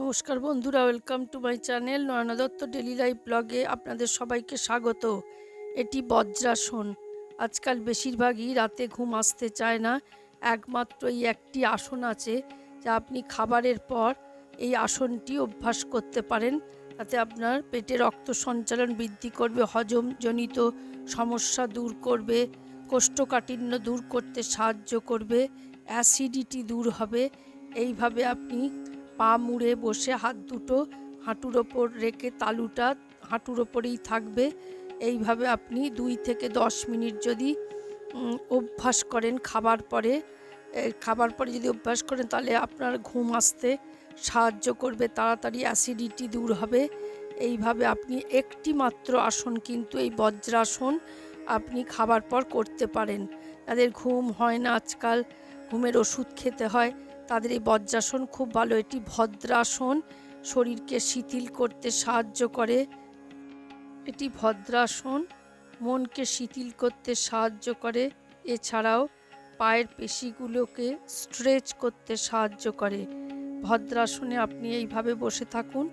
নমস্কার বন্ধুরা welcome to my channel Naina Dutta daily life ব্লগে আপনাদের সবাইকে স্বাগত। এটি বজ্রাসন। আজকাল বেশিরভাগই রাতে ঘুম আসতে চায় না। একমাত্র এই একটি আসন আছে যা আপনি খাবারের পর এই আসনটি অভ্যাস করতে পারেন। তাতে আপনার পেটে রক্ত সঞ্চালন বৃদ্ধি করবে, হজমজনিত সমস্যা দূর করবে, কোষ্ঠকাঠিন্য দূর করতে সাহায্য করবে অ্যাসিডিটি দূর হবে। এইভাবে আপনি পা মুড়ে বসে হাত দুটো হাঁটুর ওপর রেখে তালুটা হাঁটুর ওপরেই থাকবে। এইভাবে আপনি দুই থেকে দশ মিনিট যদি অভ্যাস করেন খাবার পরে খাবার পরে যদি অভ্যাস করেন তাহলে আপনার ঘুম আসতে সাহায্য করবে, তাড়াতাড়ি অ্যাসিডিটি দূর হবে। এইভাবে আপনি একটি মাত্র আসন কিন্তু এই বজ্রাসন আপনি খাবার পর করতে পারেন। তাদের ঘুম হয় না আজকাল, ঘুমের ওষুধ খেতে হয়। তাদের এই বজ্রাসন খুব ভালো। এটি ভদ্রাসন, শরীরকে শিথিল করতে সাহায্য করে। এটি ভদ্রাসন, মনকে শিথিল করতে সাহায্য করে। এছাড়াও পায়ের পেশিগুলোকে স্ট্রেচ করতে সাহায্য করে। ভদ্রাসনে আপনি এইভাবে বসে থাকুন।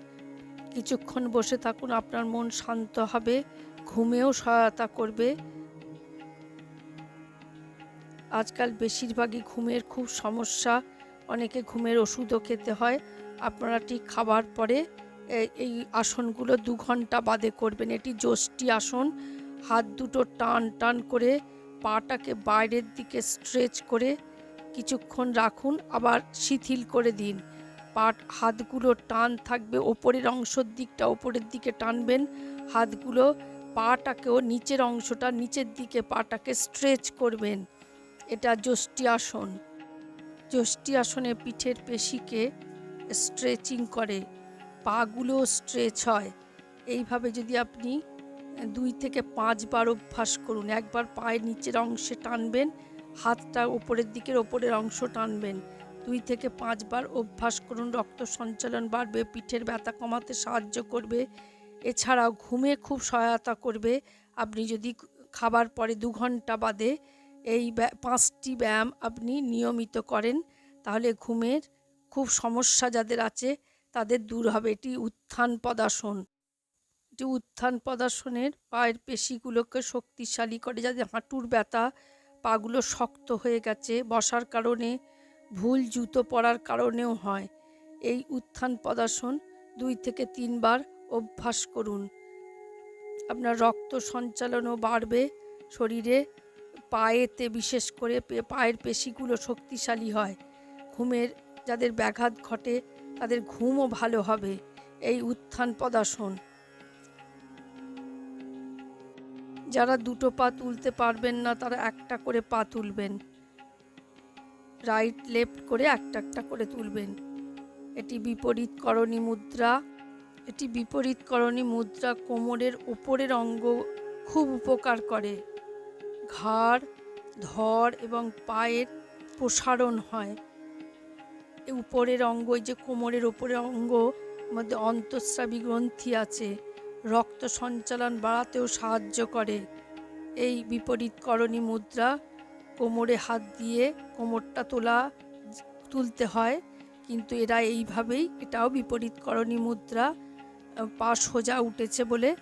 কিছুক্ষণ বসে থাকুন, আপনার মন শান্ত হবে, ঘুমেও সহায়তা করবে। আজকাল বেশিরভাগই ঘুমের খুব সমস্যা। অনেকে ঘুমের ওষুধও খেতে হয়। আপনারা ঠিক খাবার পরে এই আসনগুলো দু ঘণ্টা বাদে করবেন। এটি যষ্টি আসন। হাত দুটো টান টান করে পাটাকে বাইরের দিকে স্ট্রেচ করে কিছুক্ষণ রাখুন, আবার শিথিল করে দিন। পাট হাতগুলো টান থাকবে, ওপরের অংশের দিকটা ওপরের দিকে টানবেন। হাতগুলো পাটাকেও নিচের অংশটা নিচের দিকে পাটাকে স্ট্রেচ করবেন। এটা যষ্টি আসন। যষ্টি আসনে পিঠের পেশিকে স্ট্রেচিং করে পাগুলো স্ট্রেচ হয়। এইভাবে যদি আপনি দুই থেকে পাঁচবার অভ্যাস করুন, একবার পায়ের নিচের অংশে টানবেন, হাতটা ওপরের দিকের ওপরের অংশ টানবেন। দুই থেকে পাঁচবার অভ্যাস করুন, রক্ত সঞ্চালন বাড়বে, পিঠের ব্যথা কমাতে সাহায্য করবে। এছাড়াও ঘুমে খুব সহায়তা করবে। আপনি যদি খাবার পরে দু ঘণ্টা বাদে এই পাঁচটি ব্যায়াম আপনি নিয়মিত করেন, তাহলে ঘুমের খুব সমস্যা যাদের আছে, তাদের দূর হবে। এটি উত্থান পদাসন এটি উত্থান পদাসনের পায়ের পেশিগুলোকে শক্তিশালী করে যাদের হাঁটুর ব্যথা, পাগুলো শক্ত হয়ে গেছে, বসার কারণে, ভুল জুতো পরার কারণেও হয়। এই উত্থান পদাসন দুই থেকে তিনবার অভ্যাস করুন। আপনার রক্ত সঞ্চালনও বাড়বে শরীরে পায়েতে বিশেষ করে পায়ের পেশিগুলো শক্তিশালী হয়। ঘুমের, যাদের ব্যাঘাত ঘটে, তাদের ঘুমও ভালো হবে। এই উত্থান পদাসন। যারা দুটো পা তুলতে পারবেন না, তারা একটা করে পা তুলবেন। রাইট লেফট করে একটা একটা করে তুলবেন। এটি বিপরীত করণী মুদ্রা। এটি বিপরীত করণী মুদ্রা কোমরের ওপরের অঙ্গ খুব উপকার করে। ঘাড় ধর এবং পায়ের প্রসারণ হয়। উপরের অঙ্গ যে কোমরের ওপরের অঙ্গ মধ্যে অন্তঃস্রাবী গ্রন্থি আছে। রক্ত সঞ্চালন বাড়াতেও সাহায্য করে। এই বিপরীতকরণী মুদ্রা, কোমরে হাত দিয়ে কোমরটা তোলা, তুলতে হয়। কিন্তু এরা এইভাবেই, এটাও বিপরীতকরণী মুদ্রা, পা সোজা উঠেছে বলে।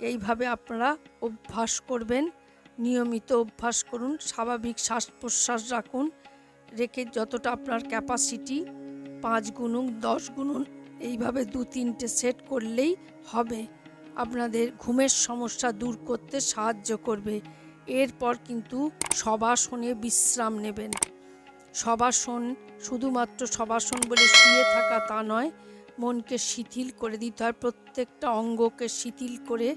এইভাবে আপনারা অভ্যাস করবেন। নিয়মিত অভ্যাস করুন, স্বাভাবিক শ্বাস প্রশ্বাস রাখুন, রেখে যতটা আপনার ক্যাপাসিটি পাঁচ গুণুন, দশ গুণুন, এইভাবে দু তিনটে সেট করলেই হবে। আপনাদের ঘুমের সমস্যা দূর করতে সাহায্য করবে। এরপর কিন্তু সবাসনে বিশ্রাম নেবেন। সবাসন, শুধুমাত্র সবাসন বলে শুয়ে থাকা তা নয়, মনকে শিথিল করে দিতে হয়। প্রত্যেকটা অঙ্গকে শিথিল করে